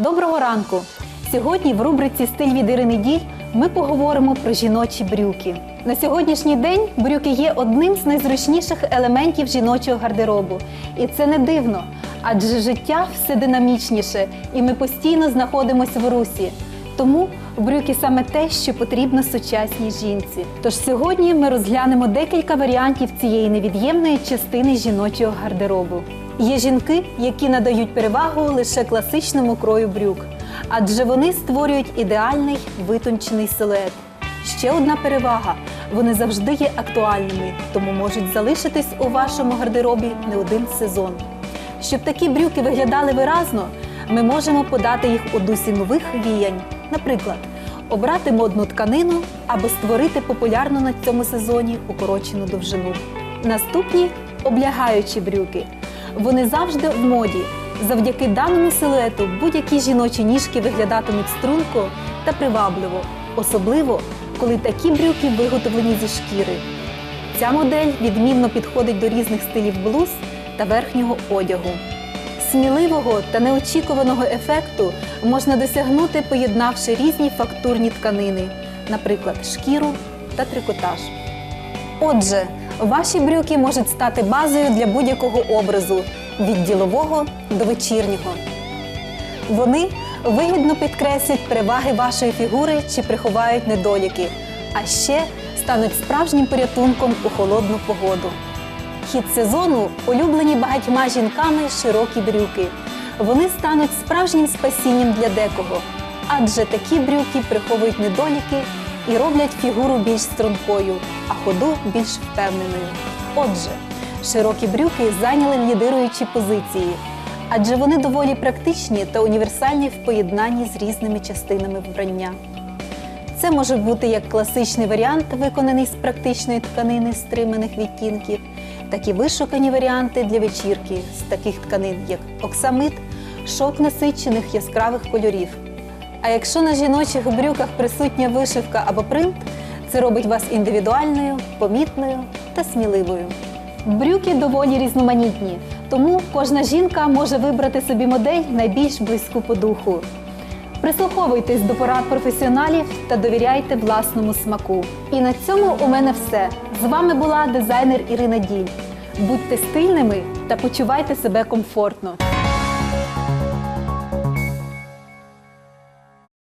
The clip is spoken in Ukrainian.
Доброго ранку! Сьогодні в рубриці Стиль від Ірини Діль ми поговоримо про жіночі брюки. На сьогоднішній день брюки є одним з найзручніших елементів жіночого гардеробу. І це не дивно, адже життя все динамічніше, і ми постійно знаходимося в русі. Тому брюки саме те, що потрібно сучасній жінці. Тож сьогодні ми розглянемо декілька варіантів цієї невід'ємної частини жіночого гардеробу. Є жінки, які надають перевагу лише класичному крою брюк, адже вони створюють ідеальний витончений силует. Ще одна перевага вони завжди є актуальними, тому можуть залишитись у вашому гардеробі не один сезон. Щоб такі брюки виглядали виразно, ми можемо подати їх у дусі нових віянь. Наприклад, обрати модну тканину або створити популярну на цьому сезоні укорочену довжину. Наступні облягаючі брюки. Вони завжди в моді. Завдяки даному силуету будь-які жіночі ніжки виглядатимуть струнко та привабливо, особливо коли такі брюки виготовлені зі шкіри. Ця модель відмінно підходить до різних стилів блуз та верхнього одягу. Сміливого та неочікуваного ефекту можна досягнути, поєднавши різні фактурні тканини, наприклад, шкіру та трикотаж. Отже, ваші брюки можуть стати базою для будь-якого образу від ділового до вечірнього. Вони вигідно підкреслять переваги вашої фігури чи приховають недоліки, а ще стануть справжнім порятунком у холодну погоду. Хід сезону улюблені багатьма жінками широкі брюки. Вони стануть справжнім спасінням для декого, адже такі брюки приховують недоліки і роблять фігуру більш стрункою, а ходу більш впевненою. Отже, широкі брюки зайняли лідируючі позиції, адже вони доволі практичні та універсальні в поєднанні з різними частинами вбрання. Це може бути як класичний варіант, виконаний з практичної тканини стриманих відтінків, так і вишукані варіанти для вечірки з таких тканин, як оксамит, шовк насичених яскравих кольорів. А якщо на жіночих брюках присутня вишивка або принт, це робить вас індивідуальною, помітною та сміливою. Брюки доволі різноманітні, тому кожна жінка може вибрати собі модель найбільш близьку по духу. Прислуховуйтесь до порад професіоналів та довіряйте власному смаку. І на цьому у мене все. З вами була дизайнер Ірина Діль. Будьте стильними та почувайте себе комфортно.